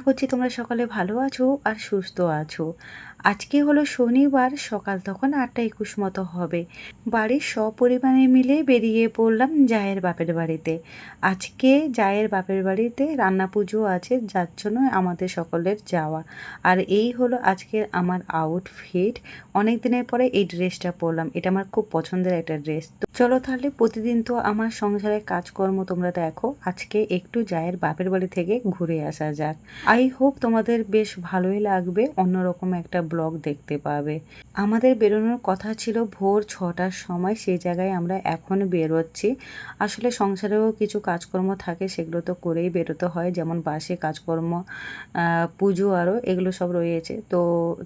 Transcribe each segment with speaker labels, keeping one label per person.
Speaker 1: আশা করছি তোমরা সকলে ভালো আছো আর সুস্থ আছো। আজকে হলো শনিবার, সকাল তখন আটটা একুশ মতো হবে। বাড়ির সপরিমাণে মিলে বেরিয়ে পড়লাম জায়ের বাপের বাড়িতে। আজকে জায়ের বাপের বাড়িতে রান্না পুজো আছে, যার জন্য আমাদের সকলের যাওয়া। আর এই হলো আজকের আমার আউটফিট অনেক দিনের পরে এই ড্রেসটা পরলাম। এটা আমার খুব পছন্দের একটা ড্রেস তো চলো তাহলে প্রতিদিন তো আমার সংসারের কাজকর্ম তোমরা দেখো। আজকে একটু জায়ের বাপের বাড়ি থেকে ঘুরে আসা যাক। আই হোপ তোমাদের বেশ ভালোই লাগবে। অন্যরকম একটা ব্লগ দেখতে পাবে। আমাদের বেরোনোর কথা ছিল ভোর ছটার সময়, সেই জায়গায় আমরা এখন বেরোচ্ছি। আসলে সংসারেও কিছু কাজকর্ম থাকে, সেগুলো তো করেই বেরোতে হয়। যেমন বাসে কাজকর্ম পুজো আরও এগুলো সব রয়েছে। তো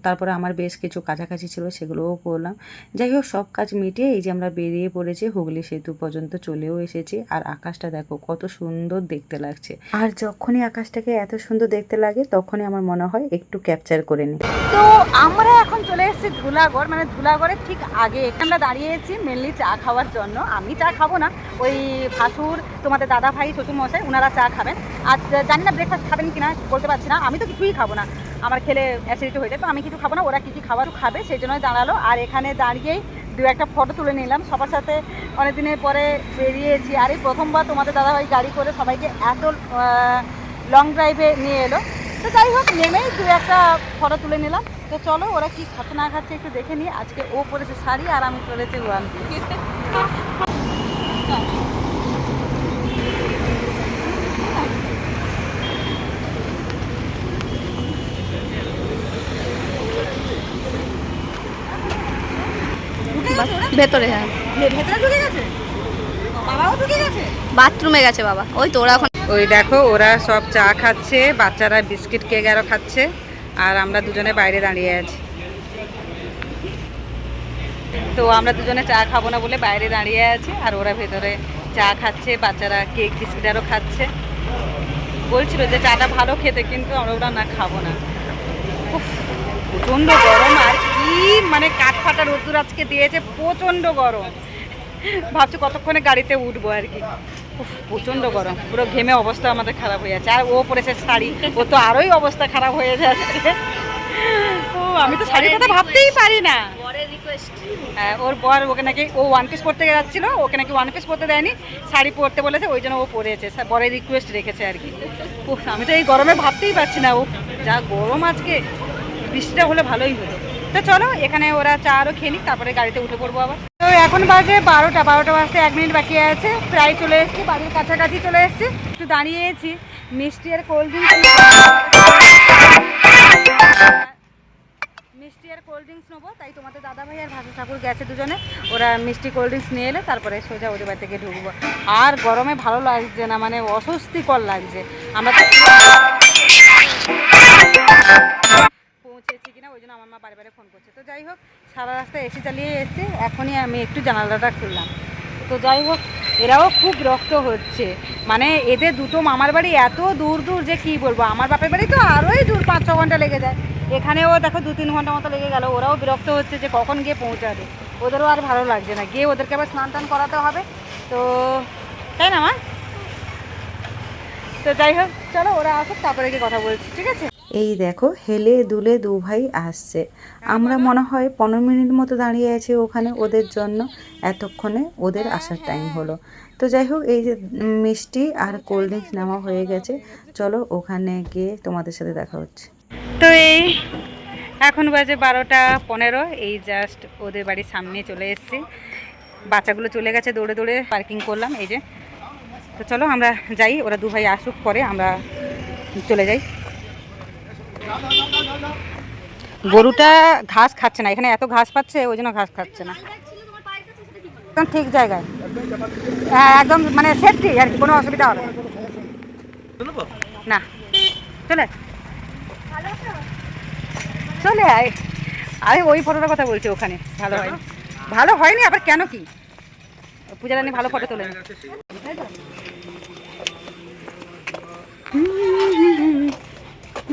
Speaker 1: তারপরে আমার বেশ কিছু কাছাকাছি ছিল, সেগুলোও করলাম। যাই হোক, সব কাজ মিটিয়ে এই যে আমরা বেরিয়ে পড়েছি, হুগলি সেতু পর্যন্ত চলেও এসেছি। আর আকাশটা দেখো, কত সুন্দর দেখতে লাগছে। আর যখনই আকাশটাকে এত সুন্দর দেখতে লাগে, তখনই আমার মনে হয় একটু ক্যাপচার করে নিই
Speaker 2: তো আমরা এখন চলে এসেছি ধুলাগড় মানে ধুলাগড়ের ঠিক আগে। আমরা দাঁড়িয়েছি মেনলি চা খাওয়ার জন্য। আমি চা খাব না, ওই ভাসুর, তোমাদের দাদা ভাই শ্বশুর মশাই ওনারা চা খাবেন। আর জানি না ব্রেকফাস্ট খাবেন কিনা, বলতে পারছি না। আমি তো কিছুই খাব না। আমার খেলে অ্যাসিডিটি হয়ে যায়, তো আমি কিছু খাব না, ওরা কী কী খাবার খাবে, সেই জন্যই দাঁড়াল। আর এখানে দাঁড়িয়েই দু একটা ফটো তুলে নিলাম। সবার সাথে অনেক দিনের পরে বেরিয়েছি। আর এই প্রথমবার তোমাদের দাদাভাই গাড়ি করে সবাইকে এত লং ড্রাইভে নিয়ে এলো। তো যাই হোক নেমেই দু একটা ফটো তুলে নিলাম। তো চলো ওরা কি খাচ্ছে না খাচ্ছে একটু দেখে নিই। আজকে ও পরেছে শাড়ি আর আমি পরেছি ওয়ান পিস।
Speaker 3: ভেতরে হ্যাঁ।
Speaker 2: ভেতরে ঢুকে গেছে? বাবাও ঢুকে গেছে?
Speaker 3: বাথরুমে গেছে বাবা। ওই তো ওরা এখন
Speaker 4: ওই দেখো, ওরা সব চা খাচ্ছে, বাচ্চারা বিস্কিট কেক আরও খাচ্ছে, আর আমরা দুজনে বাইরে দাঁড়িয়ে আছি।
Speaker 2: তো আমরা দুজনে চা খাব না বলে বাইরে দাঁড়িয়ে আছি, আর ওরা ভেতরে চা খাচ্ছে, বাচ্চারা কেক, বিস্কিট আরও খাচ্ছে। বলছিল যে চাটা ভালো খেতে, কিন্তু আমরা ওরা না খাব না। প্রচণ্ড গরম, আর কি মানে কাঠ ফাটা রোদ্দুর আজকে দিয়েছে, প্রচণ্ড গরম। ভাবছি কতক্ষণে গাড়িতে উঠবো আর কি। প্রচণ্ড গরম। পুরো ঘেমে অবস্থা আমাদের খারাপ হয়ে যাচ্ছে। আর ও পরেছে শাড়ি। ও তো আরোই অবস্থা খারাপ হয়ে যাচ্ছে। ও আমি তো শাড়ির কথা ভাবতেই পারি না। হ্যাঁ ওর বর ওকে নাকি ও ওয়ান পিস পরতে যাচ্ছিল ওকে নাকি ওয়ান পিস পরতে দেয়নি। শাড়ি পরতে বলেছে ওই জন্য ও পরেছে। বরের রিকোয়েস্ট রেখেছে আর কি। আমি তো এই গরমে ভাবতেই পারছি না ও যা গরম আজকে। বৃষ্টিটা হলে ভালোই হতো। তো চলো, এখানে ওরা চা আরও খেয়ে নিক, তারপরে গাড়িতে উঠে পড়ব আবার। তো এখন বাজে বারোটা বারোটা বাজতে এক মিনিট বাকি আছে, প্রায় চলে এসেছি, বাড়ির কাছাকাছি চলে এসেছি। একটু দাঁড়িয়েছি, মিষ্টি আর কোল্ড ড্রিঙ্কস মিষ্টি আর কোল্ড ড্রিঙ্কস নেব, তাই তোমাদের দাদা ভাই আর ভাসু ঠাকুর গেছে দুজনে। ওরা মিষ্টি কোল্ড ড্রিঙ্কস নিয়ে এলে তারপরে সোজা ওদের বাড়ি থেকে ঢুকবো। আর গরমে ভালো লাগছে না মানে অস্বস্তিকর লাগছে। আমরা তো ওই জন্য আমার মা বারে বারে ফোন করছে। তো যাই হোক, সারা রাস্তায় এসি চালিয়ে এসছে, এখনই আমি একটু জানালাটা খুললাম। তো যাই হোক, এরাও খুব রক্ত হচ্ছে। মানে এদের দুটো মামার বাড়ি এত দূর দূর যে কি বলব, আমার বাপের বাড়ি তো আরোই দূর, পাঁচ ছ ঘণ্টা লেগে যায়। এখানেও দেখো দু তিন ঘণ্টা মতো লেগে গেল, ওরাও বিরক্ত হচ্ছে যে কখন গিয়ে পৌঁছাবে। ওদেরও আর ভালো লাগছে না, গিয়ে ওদেরকে আবার স্নান টান করাতে হবে। তো তাই না মা? তো যাই হোক, চলো ওরা আসুক, তারপরে গিয়ে কথা বলছি, ঠিক আছে?
Speaker 1: এই দেখো, হেলে দুলে দু ভাই আসছে। আমরা মনে হয় পনেরো মিনিট মতো দাঁড়িয়ে আছি ওখানে ওদের জন্য। এতক্ষণে ওদের আসার টাইম হলো। তো যাই হোক, এই যে মিষ্টি আর কোল্ড ড্রিঙ্কস নেওয়া হয়ে গেছে। চলো ওখানে গিয়ে তোমাদের সাথে দেখা হচ্ছে।
Speaker 2: তো এই এখন বাজে বারোটা পনেরো। এই জাস্ট ওদের বাড়ির সামনে চলে এসেছি। বাচ্চাগুলো চলে গেছে, দৌড়ে দৌড়ে পার্কিং করলাম এই যে। তো চলো আমরা যাই, ওরা দু ভাই আসুক পরে আমরা চলে যাই। গরুটা ঘাস খাচ্ছে না, এখানে এত ঘাস পাচ্ছে, ওই জন্য ঘাস খাচ্ছে না। একদম ঠিক জায়গায়। হ্যাঁ একদম মানে সেফটি আর কি, কোনো অসুবিধা হবে না। চলে। চলে আয়। আরে, ওই ফটোটার কথা বলছি ওখানে, ভালো হয়নি। ভালো হয়নি, আবার কেন কি? পূজা রানী ভালো ফটো তোলেন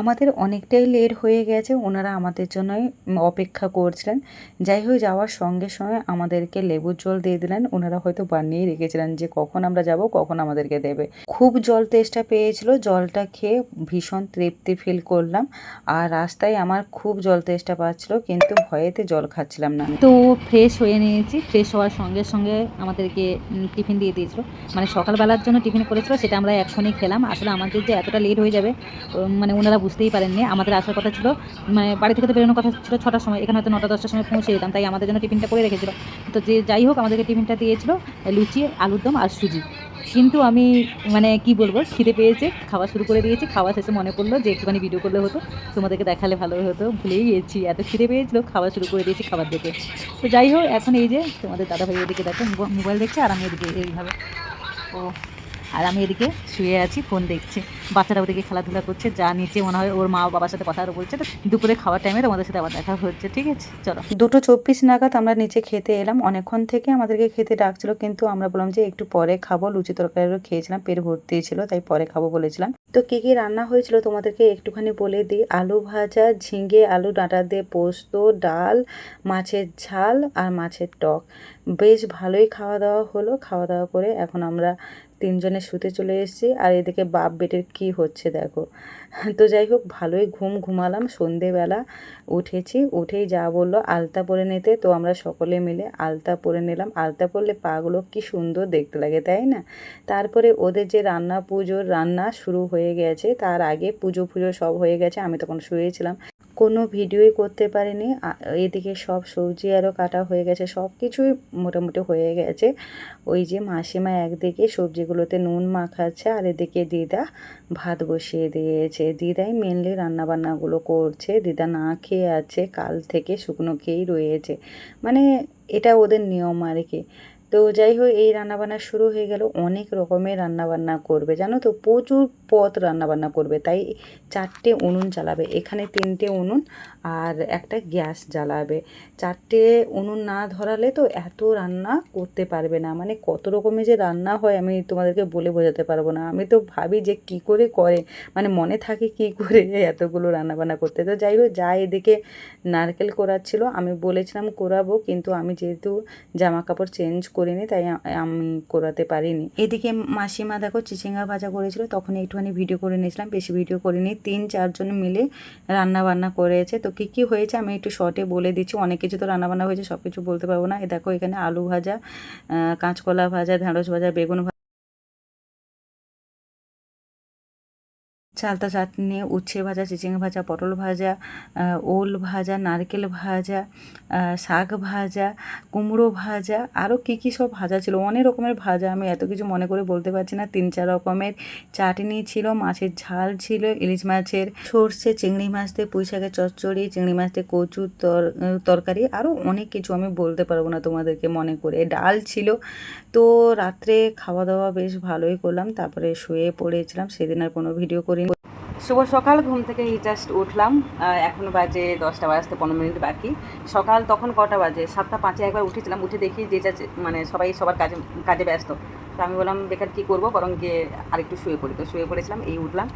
Speaker 2: আমাদের অনেকটাই লেট হয়ে গেছে, ওনারা আমাদের জন্যই অপেক্ষা করছিলেন। যাই হোক, যাওয়ার সঙ্গে সঙ্গে আমাদেরকে লেবুর জল দিয়ে দিলেন। ওনারা হয়তো বানিয়ে রেখেছিলেন যে কখন আমরা যাব, কখন আমাদেরকে দেবে। খুব জল তেষ্টা পেয়েছিল, জলটা খেয়ে ভীষণ তৃপ্তি ফিল করলাম। আর রাস্তায় আমার খুব জল তেষ্টা পাচ্ছিল, কিন্তু ভয়েতে জল খাচ্ছিলাম না
Speaker 5: তো ফ্রেশ হয়ে নিয়েছি। ফ্রেশ হওয়ার সঙ্গে সঙ্গে আমাদেরকে টিফিন দিয়ে দিয়েছিল। মানে সকালবেলার জন্য টিফিন করেছিল, সেটা আমরা এখনই খেলাম। আসলে আমাদের যে এতটা লেট হয়ে যাবে মানে ওনারা বুঝতেই পারেননি। আমাদের আসার কথা ছিল মানে বাড়ি থেকে তো বেরোনোর কথা ছিল ছটার সময়। এখানে হয়তো নটা, দশটার সময় পৌঁছে যেতাম তাই আমাদের জন্য টিফিনটা করে রেখেছিল। তো যে যাই হোক, আমাদেরকে টিফিনটা দিয়েছিল, লুচি, আলুর দম আর সুজি। কিন্তু আমি মানে কি বলব, খিদে পেয়েছে, খাওয়া শুরু করে দিয়েছি। খাওয়া শেষে মনে পড়ল যে একটুখানি ভিডিও করলে হতো, তোমাদেরকে দেখালে ভালো হতো, ভুলেই গিয়েছি এত খিদে পেয়েছিল, খাওয়া শুরু করে দিয়েছি খাবার দেখে। তো যাই হোক, এখন এই যে তোমাদের দাদাভাই এদিকে দেখো মোবা- মোবাইল দেখছে আর আমি এদিকে এইভাবে। ও আর আমি এদিকে শুয়ে আছি, ফোন দেখছি। বাচ্চারা ওদিকে খেলাধুলা করছে, যা নিচে মনে হয় ওর মা বাবার সাথে কথা বলছে। তো দুপুরে খাওয়ার টাইমে তোমাদের সাথে আবার দেখা হচ্ছে, ঠিক আছে? চলো।
Speaker 2: দুটো চব্বিশ নাগাদ আমরা নিচে খেতে এলাম। অনেকক্ষণ থেকে আমাদেরকে খেতে ডাকছিল, কিন্তু আমরা বললাম যে একটু পরে খাব। লুচি তরকারিও খেয়েছিলাম, পেট ভর্তি ছিল, তাই পরে খাব বলেছিলাম। তো কি কি রান্না হয়েছিল তোমাদেরকে একটুখানি বলে দিই। আলু ভাজা, ঝিঙে, আলু ডাঁটা দিয়ে পোস্ত, ডাল, মাছের ঝাল আর মাছের টক। বেশ ভালোই খাওয়া দাওয়া হলো। খাওয়া দাওয়া করে এখন আমরা তিনজনে শুতে চলে এসেছি আর এদিকে বাপ বেটের কি হচ্ছে দেখো। তো যাই হোক, ভালোই ঘুম ঘুমালাম, সন্ধেবেলা উঠেছি, উঠেই যা বলল, আলতা পরে নিতে। তো আমরা সকলে মিলে আলতা পরে নিলাম। আলতা পরলে পাগুলো কি সুন্দর দেখতে লাগে, তাই না? তারপরে ওদের যে রান্না পুজোর রান্না শুরু হয়ে গেছে, তার আগে পুজো ফুজো সব হয়ে গেছে, আমি তখন শুয়েছিলাম। কোনো ভিডিওই করতে পারিনি। এদিকে সব সবজি আরও কাটা হয়ে গেছে সব কিছুই মোটামুটি হয়ে গেছে। ওই যে মাসিমা একদিকে সবজিগুলোতে নুন মাখাচ্ছে আর এদিকে দিদা ভাত বসিয়ে দিয়েছে। দিদাই মেনলি রান্নাবান্নাগুলো করছে, দিদা না খেয়ে আছে, কাল থেকে শুকনো খেয়েই রয়েছে। মানে এটা ওদের নিয়ম আর কি। তো যাই হোক এই রান্নাবান্না শুরু হয়ে গেল। অনেক রকমের রান্নাবান্না করবে, জানো তো? প্রচুর পথ রান্নাবান্না করবে। তাই চারটে উনুন জ্বালাবে। এখানে তিনটে উনুন আর একটা গ্যাস জ্বালাবে। চারটে উনুন না ধরালে তো এত রান্না করতে পারবে না। মানে কত রকমের যে রান্না হয়, আমি তোমাদেরকে বলে বোঝাতে পারব না। আমি তো ভাবি যে কি করে করে। মানে মনে থাকে কি করে এতগুলো রান্নাবান্না করতে। তো যাই হোক যা এদিকে নারকেল করাচ্ছিল, আমি বলেছিলাম করাবো, কিন্তু আমি যেহেতু জামা কাপড় চেঞ্জ করিনি, তাই আমি করাতে পারিনি। এদিকে মাসিমা দেখো চিচিঙ্গা ভাজা করেছিল তখন একটুখানি ভিডিও করে নিয়েছিলাম, বেশি ভিডিও করিনি তিন চারজন মিলে রান্না বান্না করেছে। তো কী কী হয়েছে আমি একটু শর্টে বলে দিচ্ছি, অনেক কিছু তো রান্না বান্না হয়েছে সব কিছু বলতে পারব না। এ দেখো এখানে আলু ভাজা কাঁচকলা ভাজা, ঢেঁড়স ভাজা, বেগুন ভাজা চালতা চাটনি, উচ্ছে ভাজা চিচিং ভাজা, পটল ভাজা ওল ভাজা, নারকেল ভাজা শাক ভাজা, কুমড়ো ভাজা আরও কী কী সব ভাজা ছিল। অনেক রকমের ভাজা, আমি এত কিছু মনে করে বলতে পারছি না। তিন চার রকমের চাটনি ছিল, মাছের ঝাল ছিল, ইলিশ মাছের সর্ষে, চিংড়ি মাছ দিয়ে পুঁই শাকের চচ্চড়ি, চিংড়ি মাছ দিয়ে কচুর তর তরকারি আরও অনেক কিছু আমি বলতে পারব না তোমাদেরকে মনে করে। ডাল ছিল, তো রাত্রে খাওয়া দাওয়া বেশ ভালোই করলাম, তারপরে শুয়ে পড়েছিলাম, সেদিন আর কোনো ভিডিও করিনি।
Speaker 6: শুভ সকাল, ঘুম থেকে এই জাস্ট উঠলাম এখন বাজে দশটা, বাজতে পনেরো মিনিট বাকি। সকাল তখন কটা বাজে? সাতটা, পাঁচে একবার উঠেছিলাম, উঠে দেখি যে যা মানে সবাই সবার কাজে কাজে ব্যস্ত। তো আমি বললাম, বেকার, কী করব? বরং গিয়ে আরেকটু শুয়ে পড়ি। তো শুয়ে পড়েছিলাম, এই উঠলাম।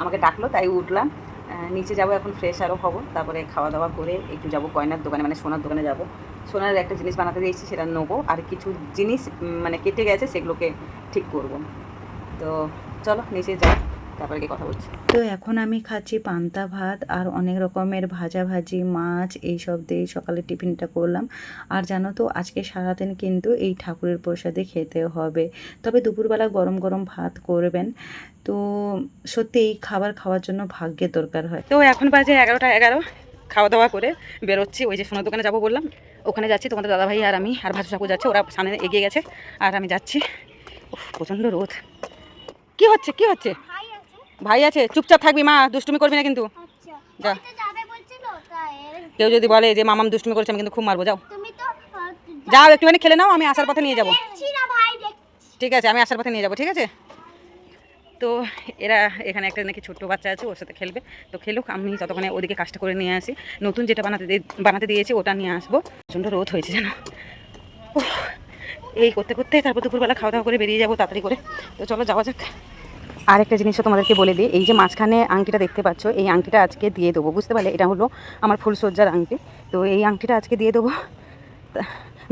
Speaker 6: আমাকে ডাকলো, তাই উঠলাম। নিচে যাব এখন ফ্রেশ আরও হব। তারপরে খাওয়া দাওয়া করে একটু যাব গয়নার দোকানে মানে সোনার দোকানে যাব। সোনার একটা জিনিস বানাতে দিয়েছি সেটা নেব। আর কিছু জিনিস মানে কেটে গেছে, সেগুলোকে ঠিক করব। তো চলো, নিচে যাই। কথা বলছি।
Speaker 2: তো এখন আমি খাচ্ছি পান্তা ভাত আর অনেক রকমের ভাজা ভাজি, মাছ এইসব দিয়ে সকালে টিফিনটা করলাম। আর জানো তো, আজকে সারাদিন কিন্তু এই ঠাকুরের প্রসাদে খেতে হবে। তবে দুপুরবেলা গরম গরম ভাত করবেন। তো সত্যি এই খাবার খাওয়ার জন্য ভাগ্যের দরকার হয়।
Speaker 6: তো এখন বাজে এগারোটা এগারো। খাওয়া দাওয়া করে বেরোচ্ছি। ওই যে সোনার দোকানে যাব বললাম। ওখানে যাচ্ছি, তোমাদের দাদাভাই আর আমি আর ভাসু ঠাকুর যাচ্ছে। ওরা সামনে এগিয়ে গেছে। আর আমি যাচ্ছি। প্রচণ্ড রোদ। কি হচ্ছে? কি হচ্ছে? ভাই আছে? চুপচাপ থাকবি মা দুষ্টুমি করবি না কিন্তু। যা।
Speaker 7: তাই
Speaker 6: কেউ যদি বলে যে মামাম দুষ্টুমি করছে আমি কিন্তু খুব মারবো যাও। যাও একটুখানি খেলে নাও আমি আসার পথে নিয়ে যাব। ঠিক আছে আমি আসার পথে নিয়ে যাব ঠিক আছে? তো এরা এখানে একটা নাকি ছোট্ট বাচ্চা আছে ওর সাথে খেলবে। তো খেলুক আমি ততক্ষণে ওদিকে কাজটা করে নিয়ে আসি। নতুন যেটা বানাতে বানাতে দিয়েছি ওটা নিয়ে আসব। প্রচণ্ড রোদ হয়েছে যেন। এই করতে করতে তারপর দুপুরবেলা খাওয়া দাওয়া করে বেরিয়ে যাব তাড়াতাড়ি করে। তো চলো যাওয়া যাক।
Speaker 8: আরেকটা জিনিসও তোমাদেরকে বলে দিই, এই যে মাঝখানে আংটিটা দেখতে পাচ্ছ, এই আংটিটা আজকে দিয়ে দেবো, বুঝতে পারলে? এটা হলো আমার ফুলসজ্জার আংটি। তো এই আংটিটা আজকে দিয়ে দেবো।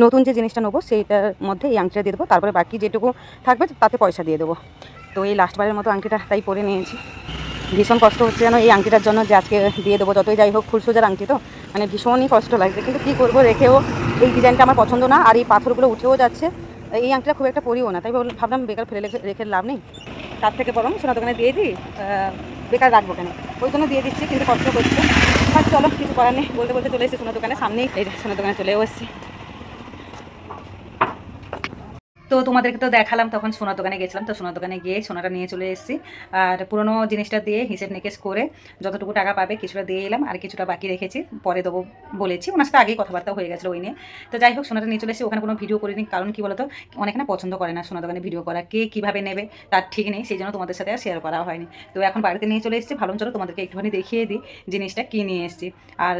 Speaker 8: নতুন যে জিনিসটা নেব, সেইটার মধ্যে এই আংটিটা দিয়ে দেবো। তারপরে বাকি যেটুকু থাকবে, তাতে পয়সা দিয়ে দেবো। তো এই লাস্টবারের মতো আংটিটা তাই পরে নিয়েছি। ভীষণ কষ্ট হচ্ছে যেন এই আংটিটার জন্য যে আজকে দিয়ে দেবো, যতই যাই হোক ফুলসজ্জার আংটি তো। মানে ভীষণই কষ্ট লাগছে। কিন্তু কী করব, রেখেও এই ডিজাইনটা আমার পছন্দ না, আর এই পাথরগুলো উঠেও যাচ্ছে। এই আংটিটা খুব একটা পরিও না, তাই ভাবলাম- বেকার ফেলে রেখে লাভ নেই। তার থেকে বরং সোনা দোকানে দিয়ে দিই বেকার রাখব কেন? ওই জন্য দিয়ে দিচ্ছি, কিন্তু কষ্ট করছে চলো, কিছু করার নেই, বলতে বলতে চলে এসেছি সোনা দোকানে, সামনেই এই সোনা দোকানে চলেও এসেছি।
Speaker 2: তো তোমাদেরকে তো দেখালাম, তখন সোনার দোকানে গেছিলাম, তো সোনার দোকানে গিয়ে সোনাটা নিয়ে চলে এসেছি। আর পুরোনো জিনিসটা দিয়ে হিসেব নিকেশ করে যতটুকু টাকা পাবে কিছুটা দিয়ে এলাম, আর কিছুটা বাকি রেখেছি, পরে দেবো বলেছি। ওনার সাথে আগেই কথাবার্তা হয়ে গেছিল ওই নিয়ে। তো যাই হোক, সোনাটা নিয়ে চলে এসেছি। ওখানে কোনো ভিডিও করিনি, কারণ কি বলতো, অনেকে না পছন্দ করে না সোনার দোকানে ভিডিও করা, কে কীভাবে নেবে তার ঠিক নেই, সেই জন্য তোমাদের সাথে আর শেয়ার করা হয়নি। তো এখন বাড়িতে নিয়ে চলে এসেছি। ভালো চলো তোমাদেরকে একটুখানি দেখিয়ে দিই, জিনিসটা কী নিয়ে এসেছি। আর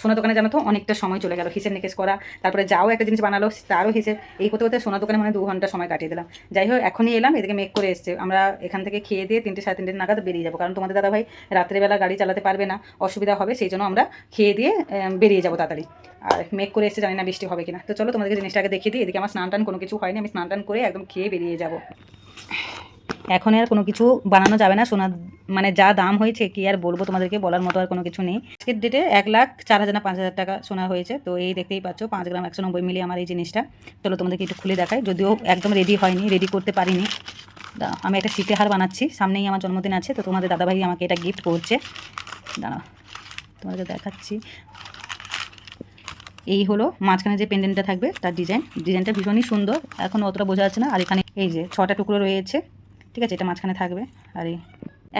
Speaker 2: সোনা দোকানে জানো তো, অনেকটা সময় চলে গেল, হিসেব নিকেশ করা, তারপরে যাও একটা জিনিস বানালো, তারও হিসেব, এই করতে করতে সোনা দোকানে মানে দু ঘণ্টা সময় কাটিয়ে দিলাম। যাই হোক, এখনই এলাম, এদিকে মেক করে এসছে। আমরা এখান থেকে খেয়ে দিয়ে তিনটে সাড়ে তিনটে নাগাদ বেরিয়ে যাব, কারণ তোমাদের দাদা ভাই রাত্রেবেলা গাড়ি চালাতে পারবে না, অসুবিধা হবে, সেই জন্য আমরা খেয়ে দিয়ে বেরিয়ে যাব তাড়াতাড়ি। আর মেক করে এসছে, জানি না বৃষ্টি হবে কিনা। তো চলো তোমাদেরকে জিনিসটাকে দেখিয়ে দিই, এদিকে আমার স্নান টান কোনো কিছু হয়নি, আমি স্নান টান করে একদম খেয়ে বেরিয়ে যাব। এখন আর কোনো কিছু বানানো যাবে না। সোনার মানে যা দাম হয়েছে, কি আর বলব তোমাদেরকে, বলার মতো আর কোনো কিছু নেই। আজকের ডেটে এক লাখ চার হাজার না, পাঁচ হাজার টাকা সোনা হয়েছে। তো এই দেখতেই পাচ্ছ, পাঁচ গ্রাম একশো নব্বই মিলি আমার এই জিনিসটা। চলো তোমাদেরকে একটু খুলে দেখাই। যদিও একদম রেডি হয়নি রেডি করতে পারিনি। আমি একটা শীতে হার বানাচ্ছি। সামনেই আমার জন্মদিন আছে, তো তোমাদের দাদাভাই আমাকে এটা গিফট করছে। দাঁড়া তোমাদেরকে দেখাচ্ছি। এই হলো মাঝখানে যে পেন্ডেন্টটা থাকবে, তার ডিজাইন ডিজাইনটা ভীষণই সুন্দর, এখন অতটা বোঝা যাচ্ছে না। আর এখানে এই যে ছটা টুকরো রয়েছে। ঠিক আছে এটা মাঝখানে থাকবে। আর এই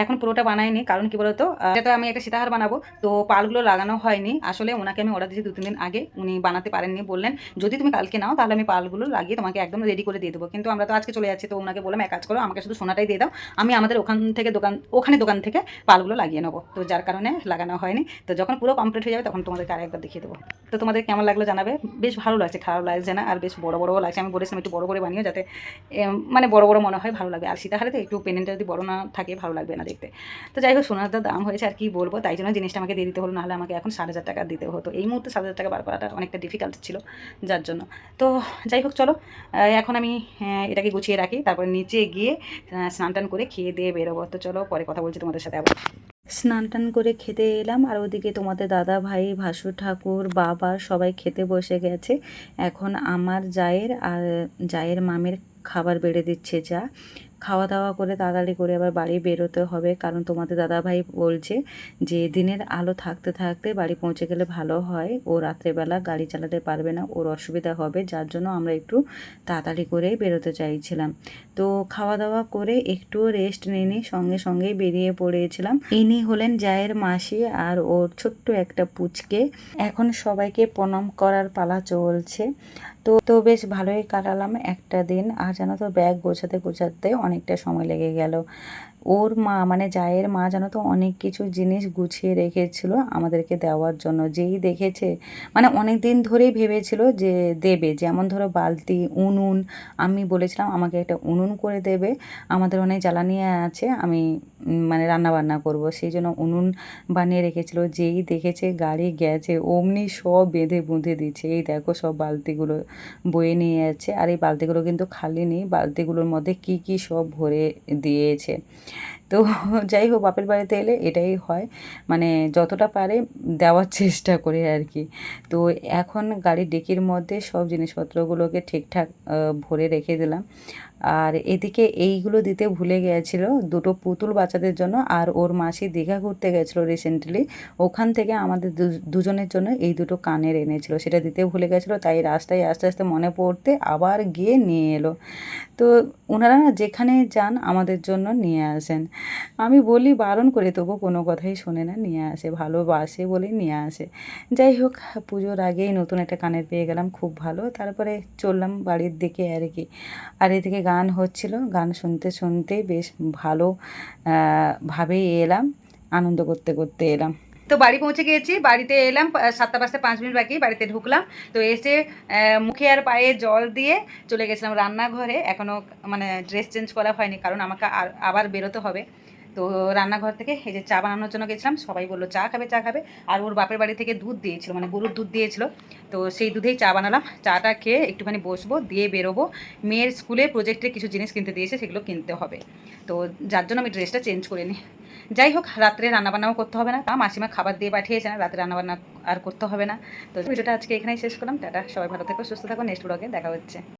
Speaker 2: এখন পুরোটা বানাইনি, কারণ কি বলতো তো আমি একটা সীতাহার বানাবো, তো পালগুলো লাগানো হয়নি। আসলে ওনাকে আমি অর্ডার দিয়েছি দু তিন দিন আগে, উনি বানাতে পারেননি বললেন, যদি তুমি কালকে নাও, তাহলে আমি পালগুলো লাগিয়ে তোমাকে একদম রেডি করে দিয়ে দেবো। কিন্তু আমরা তো আজকে চলে যাচ্ছি, তো ওনাকে বললাম, এক কাজ করো, আমাকে শুধু সোনাটাই দিয়ে দাও, আমি আমাদের ওখান থেকে দোকান, ওখানে দোকান থেকে পালগুলো লাগিয়ে নেব। তো যার কারণে লাগানো হয়নি। তো যখন পুরো কমপ্লিট হয়ে যাবে, তখন তোমাদেরকে আরেকবার দেখিয়ে দেবো। তো তোমাদের কেমন লাগল জানাবে? বেশ ভালো লাগছে, খারাপ লাগছে না, আর বেশ বড় বড়ও লাগছে। আমি বলেছিলাম একটু বড় করে বানিয়ে যাতে মানে বড় বড় মনে হয়, ভালো লাগবে। আর সীতাহারে তো একটু পেন্ডেন্টটা যদি বড় না থাকে, ভালো লাগবে না দেখতে। তো যাই হোক, সোনার যা দাম হয়েছে আর কি বলব, তাই জন্য জিনিসটা আমাকে দিয়ে দিতে হলো, নাহলে আমাকে এখন সাত হাজার টাকা দিতে হতো। এই মুহূর্তে সাত হাজার টাকা বার করাটা অনেকটা ডিফিকাল্ট ছিল যার জন্য। তো যাই হোক, চলো এখন আমি এটাকে গুছিয়ে রাখি, তারপরে নিচে গিয়ে স্নান টান করে খেয়ে দিয়ে বেরোবো। তো চলো, পরে কথা বলছি তোমাদের সাথে আবার।
Speaker 1: স্নান টান করে খেতে এলাম, আর ওদিকে তোমাদের দাদা ভাই, ভাসু ঠাকুর, বাবা সবাই খেতে বসে গেছে। এখন আমার জায়ের আর জায়ের মামের খাবার বেড়ে দিচ্ছে যা। খাওয়া দাওয়া করে তাড়াতাড়ি করে আবার বাড়ি বেরোতে হবে। কারণ তোমাদের দাদাভাই বলছে যে, দিনের আলো থাকতে থাকতে বাড়ি পৌঁছে গেলে ভালো হয়। ও রাত্রেবেলা গাড়ি চালাতে পারবে না। ওর অসুবিধা হবে। যার জন্য আমরা একটু তাড়াতাড়ি করেই বেরোতে চাইছিলাম। তো খাওয়া দাওয়া করে একটু রেস্ট নিয়ে সঙ্গে সঙ্গেই বেরিয়ে পড়েছিলাম। ইনি হলেন জায়ের মাসি আর ওর ছোট্ট একটা পুচকে। এখন সবাইকে প্রণাম করার পালা চলছে। তো তো বেশ ভালোই কাটালাম একটা দিন। আর জানো তো, ব্যাগ গোছাতে গোছাতে অনেকটা সময় লেগে গেল। ওর মা মানে জায়ের মা জানো তো, অনেক কিছু জিনিস গুছিয়ে রেখেছিল আমাদেরকে দেওয়ার জন্য। যেই দেখেছে মানে অনেক দিন ধরেই ভেবেছিল যে দেবে। যেমন ধরো, বালতি, উনুন, আমি বলেছিলাম, আমাকে একটা উনুন করে দেবে। আমাদের অনেক জ্বালানি আছে, আমি মানে রান্না বান্না করব। সেই জন্য উনুন বানিয়ে রেখেছিল। যেই দেখেছে, গাড়ি গেছে, অমনি সব বেঁধে বুঁধে দিচ্ছে। এই দেখো সব বালতিগুলো। বয়ে নিয়ে যাচ্ছে। আর এই বালতিগুলো কিন্তু খালি নেই। বালতিগুলোর মধ্যে কি কি সব ভরে দিয়েছে। তো যাই হোক, বাপের বাড়িতে এলে এটাই হয়। মানে যতটা পারে দেওয়ার চেষ্টা করে আর কি। তো এখন গাড়ির ডেকির মধ্যে সব জিনিসপত্রগুলোকে ঠিকঠাক ভরে রেখে দিলাম। আর এদিকে এইগুলো দিতে ভুলে গিয়েছিল দুটো পুতুল বাচ্চাদের জন্য আর ওর মাসি দীঘা ঘুরতে গেছিল রিসেন্টলি ওখান থেকে আমাদের দুজনের জন্য এই দুটো কানের এনেছিল। সেটা দিতে ভুলে গেছিল তাই রাস্তায় আস্তে আস্তে মনে পড়তে আবার গিয়ে নিয়ে এলো। তো ওনারা যেখানে যান আমাদের জন্য নিয়ে আসেন। আমি বলি, বারণ করে, তবু কোনো কথাই শোনে না, নিয়ে আসে, ভালোবাসে বলেই নিয়ে আসে। যাই হোক, পুজোর আগেই নতুন একটা কানের পেয়ে গেলাম, খুব ভালো। তারপরে চললাম বাড়ির দিকে আর কি। আর এদিকে গান হচ্ছিল। গান শুনতে শুনতে বেশ ভালো ভাবেই এলাম, আনন্দ করতে করতে এলাম।
Speaker 2: তো বাড়ি পৌঁছে গিয়েছি, বাড়িতে এলাম সাতটা পাঁচটা পাঁচ মিনিট বাকি, বাড়িতে ঢুকলাম। তো এসে মুখে আর পায়ে জল দিয়ে চলে গেছিলাম রান্নাঘরে। এখনও মানে ড্রেস চেঞ্জ করা হয়নি, কারণ আমাকে আর- আবার বেরোতে হবে। তো রান্নাঘর থেকে এই যে চা বানানোর জন্য গেছিলাম, সবাই বলল, চা খাবে চা খাবে। আর ওর বাপের বাড়ি থেকে দুধ দিয়েছিল মানে গরুর দুধ দিয়েছিল। তো সেই দুধেই চা বানালাম। চাটা খেয়ে একটুখানি বসবো, দিয়ে বেরোবো। মেয়ের স্কুলে প্রজেক্টের কিছু জিনিস কিনতে দিয়েছে, সেগুলো কিনতে হবে। তো যার জন্য আমি ড্রেসটা চেঞ্জ করে নিই। যাই হোক, রাত্রে রান্নাবান্নাও করতে হবে না। তা মাসিমা খাবার দিয়ে পাঠিয়েছে না রাত্রে রান্নাবান্না আর করতে হবে না। তো ভিডিওটা আজকে এখানেই শেষ করলাম। টাটা, সবাই ভালো থেকো, সুস্থ থাকো। নেক্সট ব্লগে দেখা হচ্ছে।